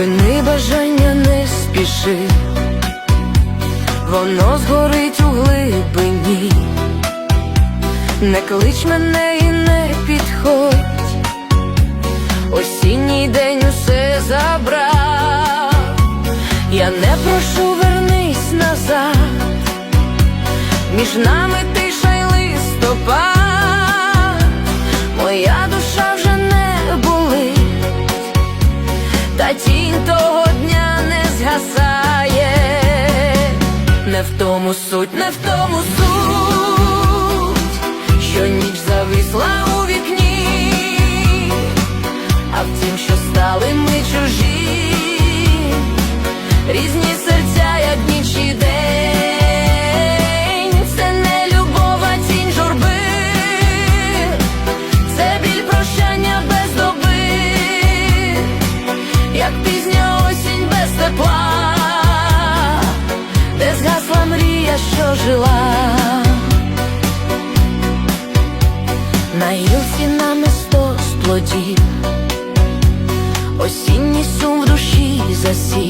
Припини бажання, не спіши, воно згорить у глибині, не клич мене і не підходь, осінній день усе забрав, я не прошу, вернись назад, між нами тиша й листопад, тінь того дня не згасає, не в тому суть, не в тому суть, що ніч зависла у вікні, а в тім, що стали ми чужі, тепла, де згасла мрія, що жила. На гілці намисто з плодів, осінній сум в душі засів,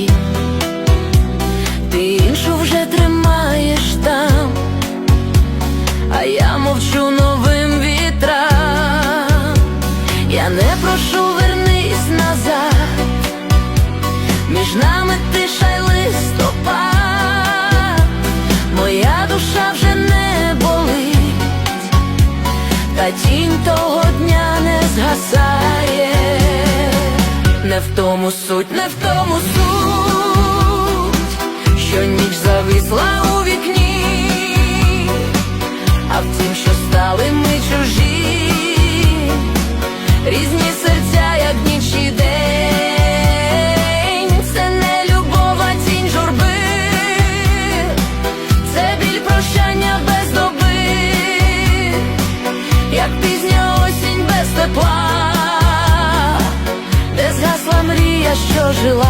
тиша й моя душа вже не болить, та тінь того дня не згасає, не в тому суть, не в тому суть, що ніч зависла у вікні а в тім, що стали мрія, жила.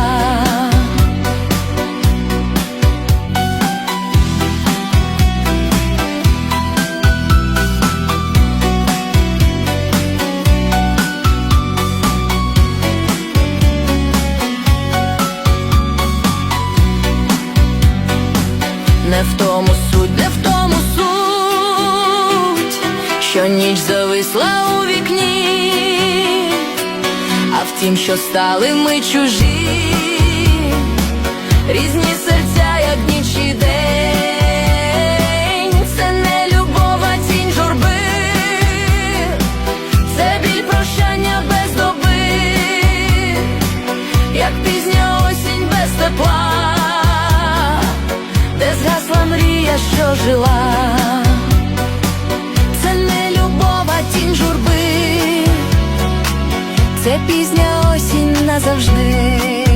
Не в тому суть, не в тому суть, що ніч зависла у вікні, а в тім, що стали ми чужі, різні серця, як ніч і день, це не любов, а тінь журби, це біль прощання без доби, як пізня осінь без тепла. Де згасла мрія, що жила, це пізня осінь назавжди.